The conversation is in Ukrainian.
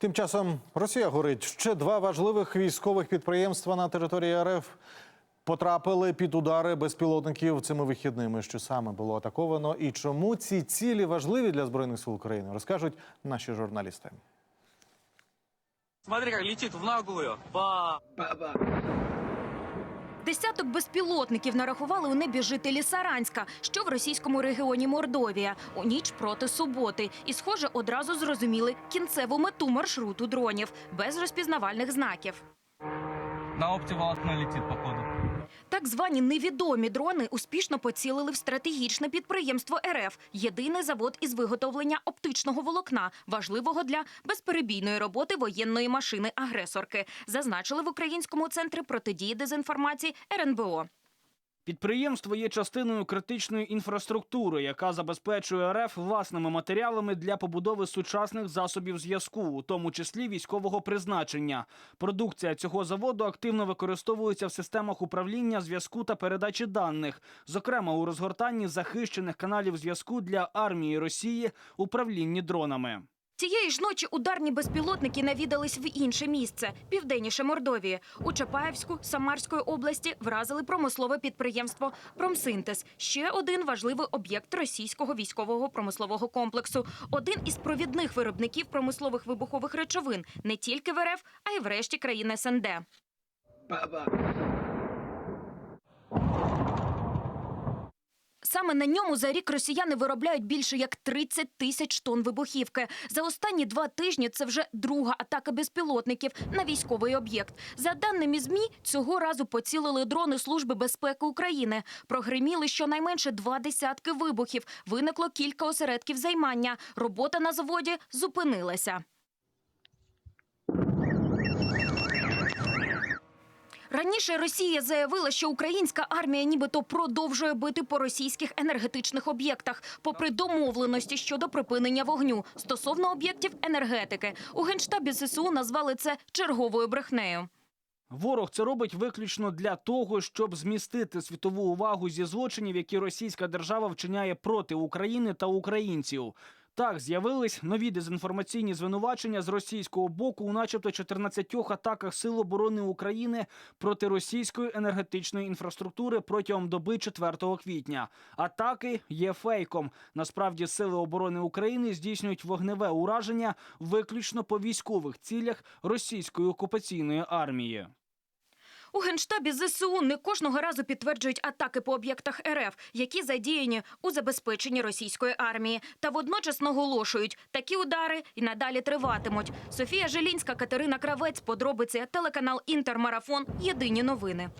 Тим часом Росія горить. Ще два важливих військових підприємства на території РФ потрапили під удари безпілотників цими вихідними. Що саме було атаковано і чому ці цілі важливі для збройних сил України, розкажуть наші журналісти. Смотри, как летит в наглую. Ба! Десяток безпілотників нарахували у небі жителі Саранська, що в російському регіоні Мордовія, у ніч проти суботи. І, схоже, одразу зрозуміли кінцеву мету маршруту дронів без розпізнавальних знаків. На оптиволокно летит, походу. Так звані невідомі дрони успішно поцілили в стратегічне підприємство РФ – єдиний завод із виготовлення оптичного волокна, важливого для безперебійної роботи воєнної машини-агресорки, зазначили в Українському центрі протидії дезінформації РНБО. Підприємство є частиною критичної інфраструктури, яка забезпечує РФ власними матеріалами для побудови сучасних засобів зв'язку, у тому числі військового призначення. Продукція цього заводу активно використовується в системах управління зв'язку та передачі даних, зокрема у розгортанні захищених каналів зв'язку для армії Росії, управлінні дронами. Цієї ж ночі ударні безпілотники навідались в інше місце – південніше Мордовії. У Чапаєвську Самарської області вразили промислове підприємство «Промсинтез» – ще один важливий об'єкт російського військового промислового комплексу. Один із провідних виробників промислових вибухових речовин не тільки в РФ, а й в решті країн СНД. Саме на ньому за рік росіяни виробляють більше як 30 тисяч тонн вибухівки. За останні два тижні це вже друга атака безпілотників на військовий об'єкт. За даними ЗМІ, цього разу поцілили дрони Служби безпеки України. Прогриміли щонайменше два десятки вибухів. Виникло кілька осередків займання. Робота на заводі зупинилася. Раніше Росія заявила, що українська армія нібито продовжує бити по російських енергетичних об'єктах, попри домовленості щодо припинення вогню стосовно об'єктів енергетики. У генштабі ЗСУ назвали це черговою брехнею. Ворог це робить виключно для того, щоб змістити світову увагу зі злочинів, які російська держава вчиняє проти України та українців. Так, з'явились нові дезінформаційні звинувачення з російського боку у начебто 14 атаках Сил оборони України проти російської енергетичної інфраструктури протягом доби 4 квітня. Атаки є фейком. Насправді сили оборони України здійснюють вогневе ураження виключно по військових цілях російської окупаційної армії. У генштабі ЗСУ не кожного разу підтверджують атаки по об'єктах РФ, які задіяні у забезпеченні російської армії, та водночас наголошують, такі удари і надалі триватимуть. Софія Желінська, Катерина Кравець, подробиці, телеканал Інтермарафон. Єдині новини.